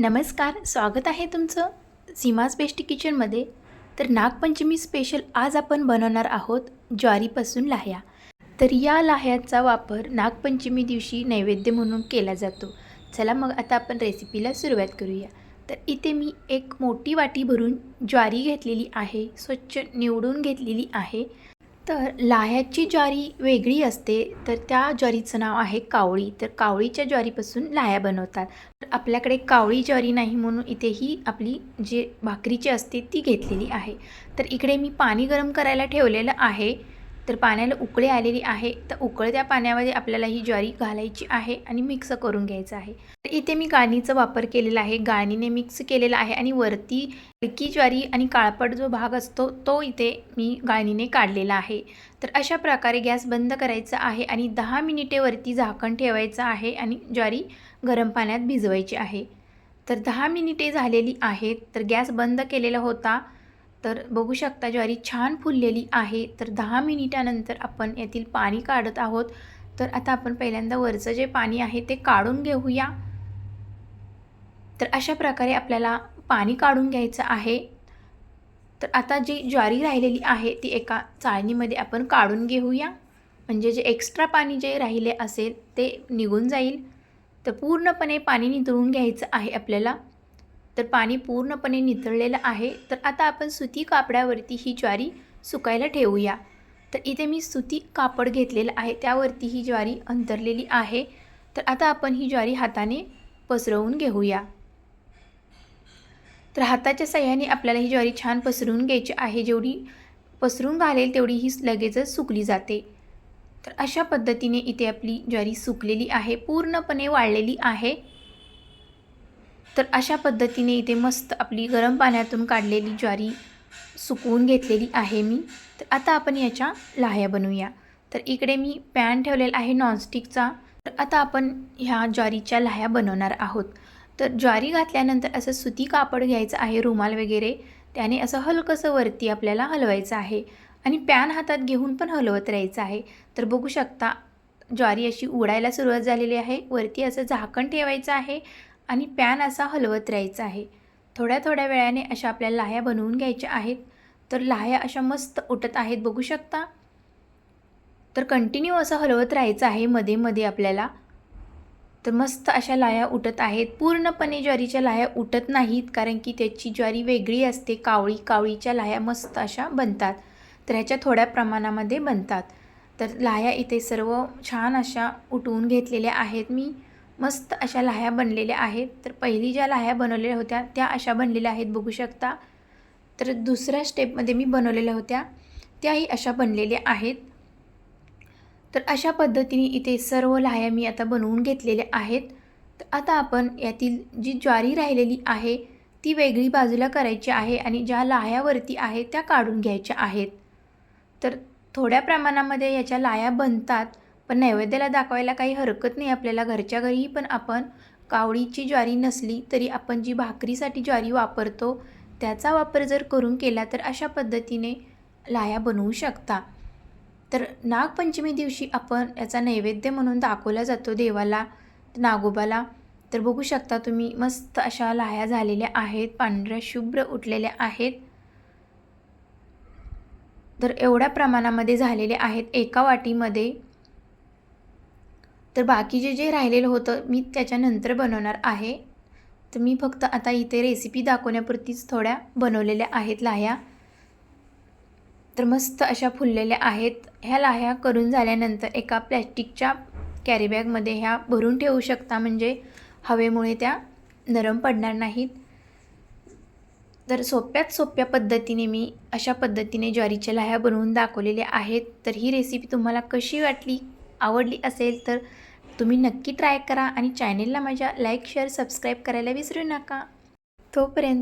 नमस्कार स्वागत आहे तुमचं सीमाज बेस्ट किचनमध्ये तर नागपंचमी स्पेशल आज आपण बनवणार आहोत ज्वारीपासून लाह्या. तर या लाह्याचा वापर नागपंचमी दिवशी नैवेद्य म्हणून केला जातो. चला मग आता आपण रेसिपीला सुरुवात करूया. तर इथे मी एक मोठी वाटी भरून ज्वारी घेतलेली आहे स्वच्छ निवडून घेतलेली आहे. तर लाह्याची ज्वारी वेगळी असते तर त्या ज्वारीचं नाव आहे कावळी. तर कावळीच्या ज्वारीपासून लाह्या बनवतात. तर आपल्याकडे कावळी ज्वारी नाही म्हणून इथे ही आपली जे भाकरीची असते ती घेतलेली आहे. तर इकडे मी पाणी गरम करायला ठेवलेलं आहे. तर पाण्याला उकळी आलेली आहे. तर उकळत्या पाण्यामध्ये आपल्याला ही ज्वारी घालायची आहे आणि मिक्स करून घ्यायचं आहे. तर इथे मी गाळणीचा वापर केलेला आहे. गाळणीने मिक्स केलेला आहे आणि वरती हलकी ज्वारी आणि काळपट जो भाग असतो तो इथे मी गाळणीने काढलेला आहे. तर अशा प्रकारे गॅस बंद करायचा आहे आणि दहा मिनिटे वरती झाकण ठेवायचं आहे आणि ज्वारी गरम पाण्यात भिजवायची आहे. तर दहा मिनिटे झालेली आहेत. तर गॅस बंद केलेला होता. तर बघू शकता ज्वारी छान फुललेली आहे. तर दहा मिनिटानंतर आपण यातील पाणी काढत आहोत. तर आता आपण पहिल्यांदा वरचं जे पाणी आहे ते काढून घेऊया. तर अशा प्रकारे आपल्याला पाणी काढून घ्यायचं आहे. तर आता जी ज्वारी राहिलेली आहे ती एका चाळणीमध्ये आपण काढून घेऊया. म्हणजे जे एक्स्ट्रा पाणी जे राहिले असेल ते निघून जाईल. तर पूर्णपणे पाणी नितळून घ्यायचं आहे आपल्याला. तर पाणी पूर्णपणे निथळलेलं आहे तर आता आपण सुती कापडावरती ही ज्वारी सुकायला ठेवूया. तर इथे मी सुती कापड घेतलेलं आहे त्यावरती ही ज्वारी अंतरलेली आहे. तर आता आपण ही ज्वारी हाताने पसरवून घेऊया. तर हाताच्या सहाय्याने आपल्याला ही ज्वारी छान पसरवून घ्यायची आहे जेवढी पसरून घालेल तेवढी ही लगेचच सुकली जाते. तर अशा पद्धतीने इथे आपली ज्वारी सुकलेली आहे पूर्णपणे वाळलेली आहे. तर अशा पद्धतीने इथे मस्त आपली गरम पाण्यातून काढलेली ज्वारी सुकवून घेतलेली आहे मी. तर आता आपण याच्या लाह्या बनवूया. तर इकडे मी पॅन ठेवलेला आहे नॉनस्टिकचा. तर आता आपण ह्या ज्वारीच्या लाह्या बनवणार आहोत. तर ज्वारी घातल्यानंतर असं सुती कापड घ्यायचं आहे रुमाल वगैरे. त्याने असं हलकंसं वरती आपल्याला हलवायचं आहे. आणि पॅन हातात घेऊन पण हलवत राहायचं आहे. तर बघू शकता ज्वारी अशी उडायला सुरुवात झालेली आहे. वरती असं झाकण ठेवायचं आहे. आणि पॅन असा हलवत राहायचा आहे. थोड्या थोड्या वेळाने अशा आपल्या लाह्या बनवून घ्यायच्या आहेत. तर लाह्या अशा मस्त उठत आहेत बघू शकता. तर कंटिन्यू असं हलवत राहायचं आहे मध्ये मध्ये आपल्याला. तर मस्त अशा लाह्या उठत आहेत. पूर्णपणे ज्वारीच्या लाह्या उठत नाहीत कारण की त्याची ज्वारी वेगळी असते. कावळी कावळीच्या लाह्या मस्त अशा बनतात. तर ह्याच्या थोड्या प्रमाणामध्ये बनतात. तर लाह्या इथे सर्व छान अशा उठवून घेतलेल्या आहेत मी. मस्त अशा लाह्या बनलेल्या आहेत. तर पहिली ज्या लाह्या बनवलेल्या होत्या त्या अशा बनलेल्या आहेत बघू शकता. तर दुसऱ्या स्टेपमध्ये मी बनवलेल्या होत्या त्याही अशा बनलेल्या आहेत. तर अशा पद्धतीने इथे सर्व लाह्या मी आता बनवून घेतलेल्या आहेत. तर आता आपण यातील जी ज्वारी राहिलेली आहे ती वेगळी बाजूला करायची आहे आणि ज्या लाह्यावरती आहे त्या काढून घ्यायच्या आहेत. तर थोड्या प्रमाणामध्ये याच्या लाह्या बनतात. पण नैवेद्याला दाखवायला काही हरकत नाही आपल्याला घरच्या घरीही पण आपण कावळीची ज्वारी नसली तरी आपण जी भाकरीसाठी ज्वारी वापरतो त्याचा वापर जर करून केला तर अशा पद्धतीने लाया बनवू शकता. तर नागपंचमी दिवशी आपण याचा नैवेद्य म्हणून दाखवला जातो देवाला नागोबाला. तर बघू शकता तुम्ही मस्त अशा लाह्या झालेल्या आहेत पांढऱ्या शुभ्र उठलेल्या आहेत. तर एवढ्या प्रमाणामध्ये झालेले आहेत एका वाटीमध्ये. तर बाकी जे जे राहिलेलं होतं मी त्याच्यानंतर बनवणार आहे. तर मी फक्त आता इथे रेसिपी दाखवण्यापुरतीच थोड्या बनवलेल्या आहेत लाह्या. तर मस्त अशा फुललेल्या आहेत. ह्या लाह्या करून झाल्यानंतर एका प्लॅस्टिकच्या कॅरीबॅगमध्ये ह्या भरून ठेवू शकता म्हणजे हवेमुळे त्या नरम पडणार नाहीत. तर सोप्यात सोप्या पद्धतीने मी अशा पद्धतीने ज्वारीच्या लाह्या बनवून दाखवलेल्या आहेत. तर ही रेसिपी तुम्हाला कशी वाटली? आवडली असेल तर तुम्ही नक्की ट्राय करा आणि चॅनेलला माझ्या लाईक शेअर सबस्क्राईब करायला विसरू नका. तोपर्यंत